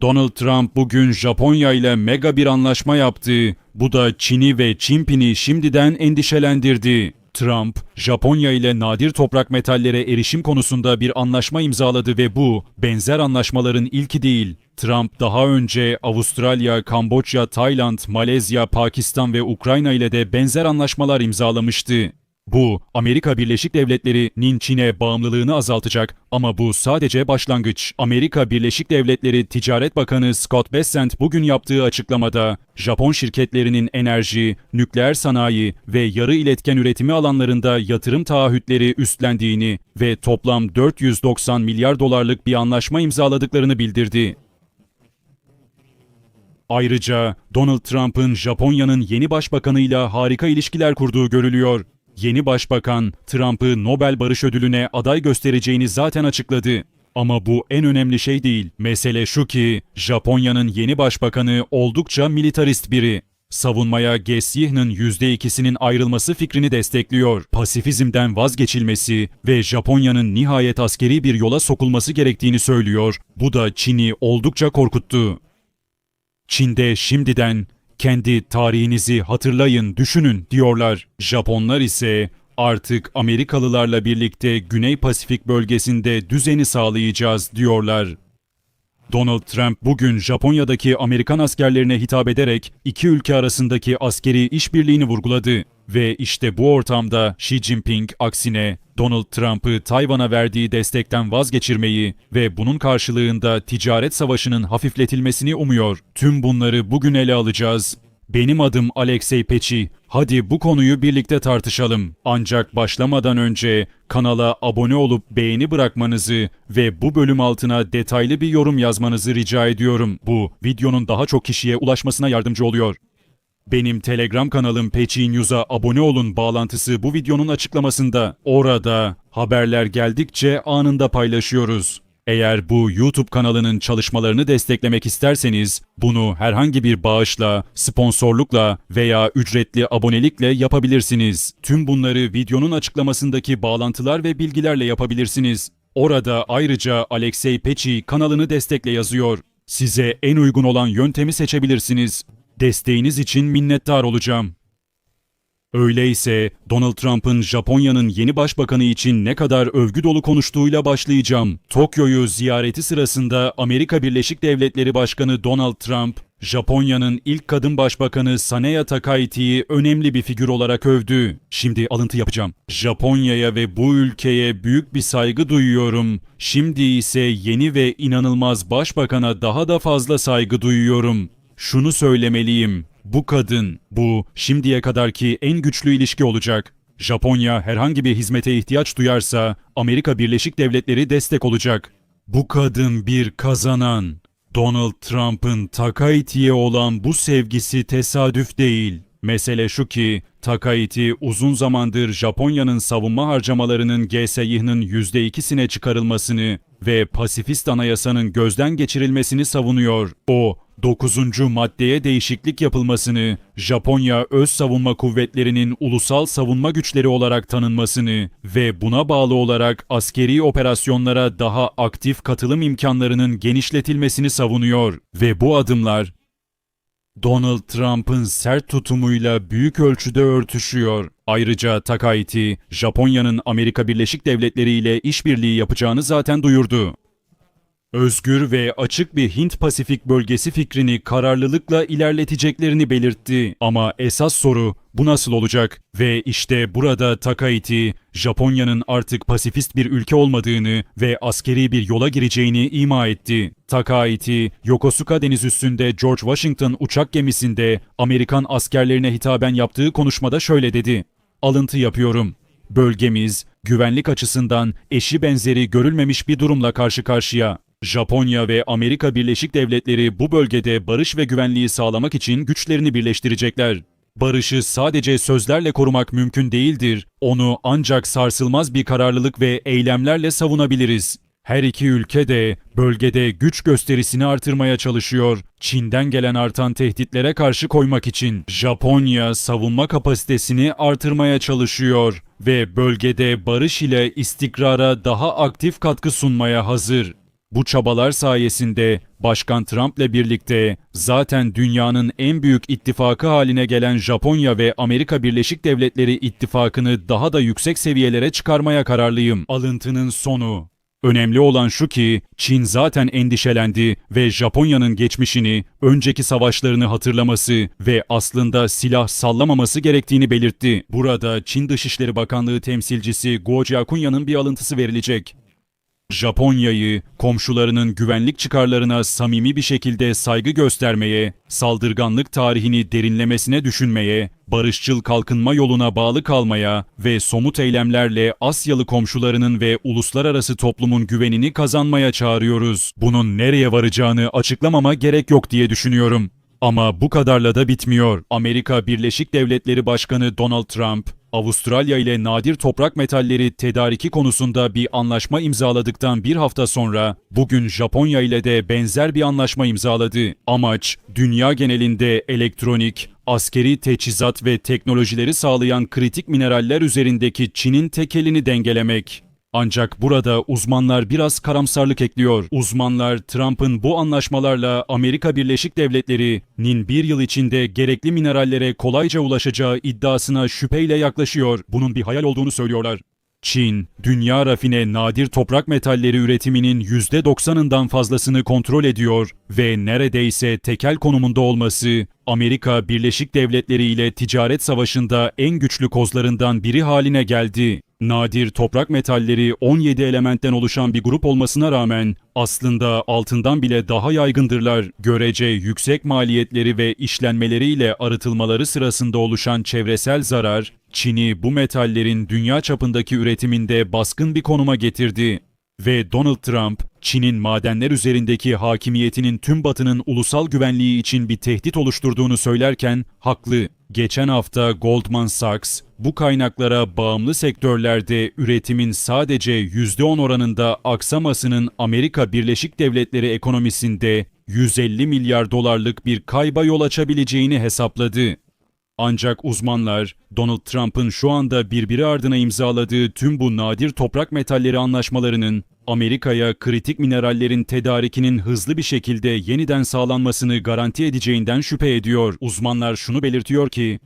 Donald Trump bugün Japonya ile mega bir anlaşma yaptı. Bu da Çin'i ve Çinpin'i şimdiden endişelendirdi. Trump, Japonya ile nadir toprak metallere erişim konusunda bir anlaşma imzaladı ve bu benzer anlaşmaların ilki değil. Trump daha önce Avustralya, Kamboçya, Tayland, Malezya, Pakistan ve Ukrayna ile de benzer anlaşmalar imzalamıştı. Bu, Amerika Birleşik Devletleri'nin Çin'e bağımlılığını azaltacak ama bu sadece başlangıç. Amerika Birleşik Devletleri Ticaret Bakanı Scott Bessent bugün yaptığı açıklamada, Japon şirketlerinin enerji, nükleer sanayi ve yarı iletken üretimi alanlarında yatırım taahhütleri üstlendiğini ve toplam 490 milyar dolarlık bir anlaşma imzaladıklarını bildirdi. Ayrıca Donald Trump'ın Japonya'nın yeni başbakanıyla harika ilişkiler kurduğu görülüyor. Yeni başbakan Trump'ı Nobel Barış Ödülü'ne aday göstereceğini zaten açıkladı. Ama bu en önemli şey değil. Mesele şu ki Japonya'nın yeni başbakanı oldukça militarist biri. Savunmaya Gesyih'nin %2'sinin ayrılması fikrini destekliyor. Pasifizmden vazgeçilmesi ve Japonya'nın nihayet askeri bir yola sokulması gerektiğini söylüyor. Bu da Çin'i oldukça korkuttu. Çin'de şimdiden kendi tarihinizi hatırlayın, düşünün diyorlar. Japonlar ise artık Amerikalılarla birlikte Güney Pasifik bölgesinde düzeni sağlayacağız diyorlar. Donald Trump bugün Japonya'daki Amerikan askerlerine hitap ederek iki ülke arasındaki askeri işbirliğini vurguladı. Ve işte bu ortamda Xi Jinping aksine Donald Trump'ı Tayvan'a verdiği destekten vazgeçirmeyi ve bunun karşılığında ticaret savaşının hafifletilmesini umuyor. Tüm bunları bugün ele alacağız. Benim adım Alexey Peçi. Hadi bu konuyu birlikte tartışalım. Ancak başlamadan önce kanala abone olup beğeni bırakmanızı ve bu bölüm altına detaylı bir yorum yazmanızı rica ediyorum. Bu videonun daha çok kişiye ulaşmasına yardımcı oluyor. Benim Telegram kanalım Peçi News'a abone olun bağlantısı bu videonun açıklamasında. Orada haberler geldikçe anında paylaşıyoruz. Eğer bu YouTube kanalının çalışmalarını desteklemek isterseniz bunu herhangi bir bağışla, sponsorlukla veya ücretli abonelikle yapabilirsiniz. Tüm bunları videonun açıklamasındaki bağlantılar ve bilgilerle yapabilirsiniz. Orada ayrıca Alexey Peçi kanalını destekle yazıyor. Size en uygun olan yöntemi seçebilirsiniz. Desteğiniz için minnettar olacağım. Öyleyse Donald Trump'ın Japonya'nın yeni başbakanı için ne kadar övgü dolu konuştuğuyla başlayacağım. Tokyo'yu ziyareti sırasında Amerika Birleşik Devletleri Başkanı Donald Trump, Japonya'nın ilk kadın başbakanı Saneya Takaichi'yi önemli bir figür olarak övdü. Şimdi alıntı yapacağım. Japonya'ya ve bu ülkeye büyük bir saygı duyuyorum. Şimdi ise yeni ve inanılmaz başbakana daha da fazla saygı duyuyorum. Şunu söylemeliyim. Bu kadın, bu şimdiye kadarki en güçlü ilişki olacak. Japonya herhangi bir hizmete ihtiyaç duyarsa Amerika Birleşik Devletleri destek olacak. Bu kadın bir kazanan. Donald Trump'ın Takaichi'ye olan bu sevgisi tesadüf değil. Mesele şu ki Takaichi uzun zamandır Japonya'nın savunma harcamalarının GSY'nin %2'sine çıkarılmasını ve pasifist anayasanın gözden geçirilmesini savunuyor. O 9. maddeye değişiklik yapılmasını, Japonya öz savunma kuvvetlerinin ulusal savunma güçleri olarak tanınmasını ve buna bağlı olarak askeri operasyonlara daha aktif katılım imkanlarının genişletilmesini savunuyor ve bu adımlar Donald Trump'ın sert tutumuyla büyük ölçüde örtüşüyor. Ayrıca Takaichi, Japonya'nın Amerika Birleşik Devletleri ile işbirliği yapacağını zaten duyurdu. Özgür ve açık bir Hint-Pasifik bölgesi fikrini kararlılıkla ilerleteceklerini belirtti. Ama esas soru bu nasıl olacak? Ve işte burada Takaichi, Japonya'nın artık pasifist bir ülke olmadığını ve askeri bir yola gireceğini ima etti. Takaichi, Yokosuka deniz üstünde George Washington uçak gemisinde Amerikan askerlerine hitaben yaptığı konuşmada şöyle dedi. Alıntı yapıyorum. Bölgemiz güvenlik açısından eşi benzeri görülmemiş bir durumla karşı karşıya. Japonya ve Amerika Birleşik Devletleri bu bölgede barış ve güvenliği sağlamak için güçlerini birleştirecekler. Barışı sadece sözlerle korumak mümkün değildir. Onu ancak sarsılmaz bir kararlılık ve eylemlerle savunabiliriz. Her iki ülke de bölgede güç gösterisini artırmaya çalışıyor. Çin'den gelen artan tehditlere karşı koymak için Japonya savunma kapasitesini artırmaya çalışıyor ve bölgede barış ile istikrara daha aktif katkı sunmaya hazır. Bu çabalar sayesinde Başkan Trump'le birlikte zaten dünyanın en büyük ittifakı haline gelen Japonya ve Amerika Birleşik Devletleri ittifakını daha da yüksek seviyelere çıkarmaya kararlıyım. Alıntının sonu. Önemli olan şu ki Çin zaten endişelendi ve Japonya'nın geçmişini, önceki savaşlarını hatırlaması ve aslında silah sallamaması gerektiğini belirtti. Burada Çin Dışişleri Bakanlığı temsilcisi Guo Jiakunya'nın bir alıntısı verilecek. Japonya'yı komşularının güvenlik çıkarlarına samimi bir şekilde saygı göstermeye, saldırganlık tarihini derinlemesine düşünmeye, barışçıl kalkınma yoluna bağlı kalmaya ve somut eylemlerle Asyalı komşularının ve uluslararası toplumun güvenini kazanmaya çağırıyoruz. Bunun nereye varacağını açıklamama gerek yok diye düşünüyorum. Ama bu kadarla da bitmiyor. Amerika Birleşik Devletleri Başkanı Donald Trump, Avustralya ile nadir toprak metalleri tedariki konusunda bir anlaşma imzaladıktan bir hafta sonra bugün Japonya ile de benzer bir anlaşma imzaladı. Amaç dünya genelinde elektronik, askeri teçhizat ve teknolojileri sağlayan kritik mineraller üzerindeki Çin'in tekelini dengelemek. Ancak burada uzmanlar biraz karamsarlık ekliyor. Uzmanlar Trump'ın bu anlaşmalarla Amerika Birleşik Devletleri'nin bir yıl içinde gerekli minerallere kolayca ulaşacağı iddiasına şüpheyle yaklaşıyor. Bunun bir hayal olduğunu söylüyorlar. Çin, dünya rafine nadir toprak metalleri üretiminin %90'ından fazlasını kontrol ediyor ve neredeyse tekel konumunda olması, Amerika Birleşik Devletleri ile ticaret savaşında en güçlü kozlarından biri haline geldi. Nadir toprak metalleri 17 elementten oluşan bir grup olmasına rağmen aslında altından bile daha yaygındırlar. Görece yüksek maliyetleri ve işlenmeleriyle arıtılmaları sırasında oluşan çevresel zarar, Çin'i bu metallerin dünya çapındaki üretiminde baskın bir konuma getirdi. Ve Donald Trump, Çin'in madenler üzerindeki hakimiyetinin tüm batının ulusal güvenliği için bir tehdit oluşturduğunu söylerken haklı. Geçen hafta Goldman Sachs, bu kaynaklara bağımlı sektörlerde üretimin sadece %10 oranında aksamasının Amerika Birleşik Devletleri ekonomisinde 150 milyar dolarlık bir kayba yol açabileceğini hesapladı. Ancak uzmanlar Donald Trump'ın şu anda birbiri ardına imzaladığı tüm bu nadir toprak metalleri anlaşmalarının Amerika'ya kritik minerallerin tedarikinin hızlı bir şekilde yeniden sağlanmasını garanti edeceğinden şüphe ediyor. Uzmanlar şunu belirtiyor ki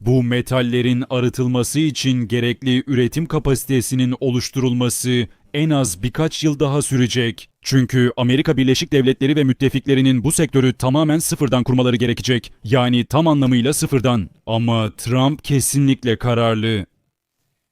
bu metallerin arıtılması için gerekli üretim kapasitesinin oluşturulması en az birkaç yıl daha sürecek. Çünkü Amerika Birleşik Devletleri ve müttefiklerinin bu sektörü tamamen sıfırdan kurmaları gerekecek. Yani tam anlamıyla sıfırdan. Ama Trump kesinlikle kararlı.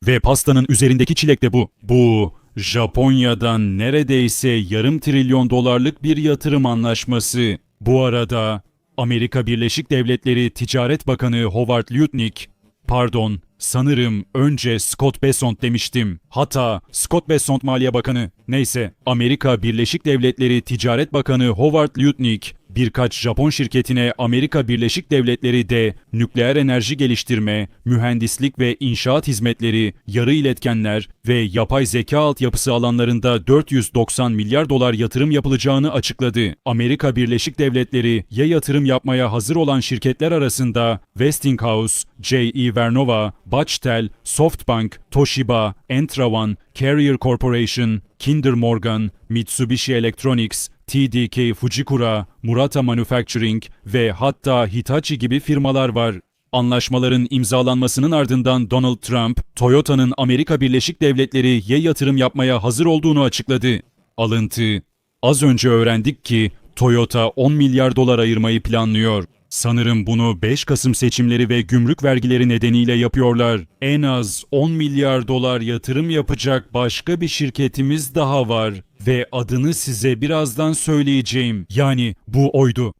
Ve pastanın üzerindeki çilek de bu. Bu Japonya'dan neredeyse yarım trilyon dolarlık bir yatırım anlaşması. Bu arada Amerika Birleşik Devletleri Ticaret Bakanı Howard Lutnick, pardon sanırım önce Scott Bessent demiştim. Hatta Scott Bessent Maliye Bakanı. Neyse Amerika Birleşik Devletleri Ticaret Bakanı Howard Lutnick, birkaç Japon şirketine Amerika Birleşik Devletleri de nükleer enerji geliştirme, mühendislik ve inşaat hizmetleri, yarı iletkenler ve yapay zeka altyapısı alanlarında 490 milyar dolar yatırım yapılacağını açıkladı. Amerika Birleşik Devletleri ya yatırım yapmaya hazır olan şirketler arasında Westinghouse, J.E. Vernova, Bechtel, Softbank, Toshiba, Entrawan, Carrier Corporation, Kinder Morgan, Mitsubishi Electronics, TDK Fujikura, Murata Manufacturing ve hatta Hitachi gibi firmalar var. Anlaşmaların imzalanmasının ardından Donald Trump, Toyota'nın Amerika Birleşik Devletleri'ye yatırım yapmaya hazır olduğunu açıkladı. Alıntı Az önce öğrendik ki Toyota 10 milyar dolar ayırmayı planlıyor. Sanırım bunu 5 Kasım seçimleri ve gümrük vergileri nedeniyle yapıyorlar. En az 10 milyar dolar yatırım yapacak başka bir şirketimiz daha var ve adını size birazdan söyleyeceğim. Yani bu oydu.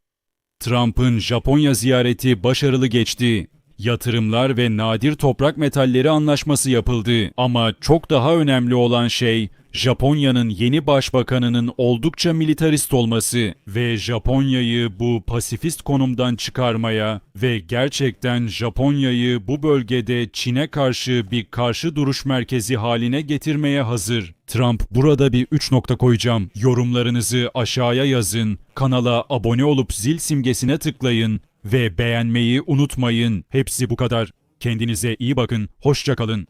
Trump'ın Japonya ziyareti başarılı geçti. Yatırımlar ve nadir toprak metalleri anlaşması yapıldı. Ama çok daha önemli olan şey Japonya'nın yeni başbakanının oldukça militarist olması ve Japonya'yı bu pasifist konumdan çıkarmaya ve gerçekten Japonya'yı bu bölgede Çin'e karşı bir karşı duruş merkezi haline getirmeye hazır. Trump burada bir 3 nokta koyacağım. Yorumlarınızı aşağıya yazın. Kanala abone olup zil simgesine tıklayın ve beğenmeyi unutmayın. Hepsi bu kadar. Kendinize iyi bakın. Hoşça kalın.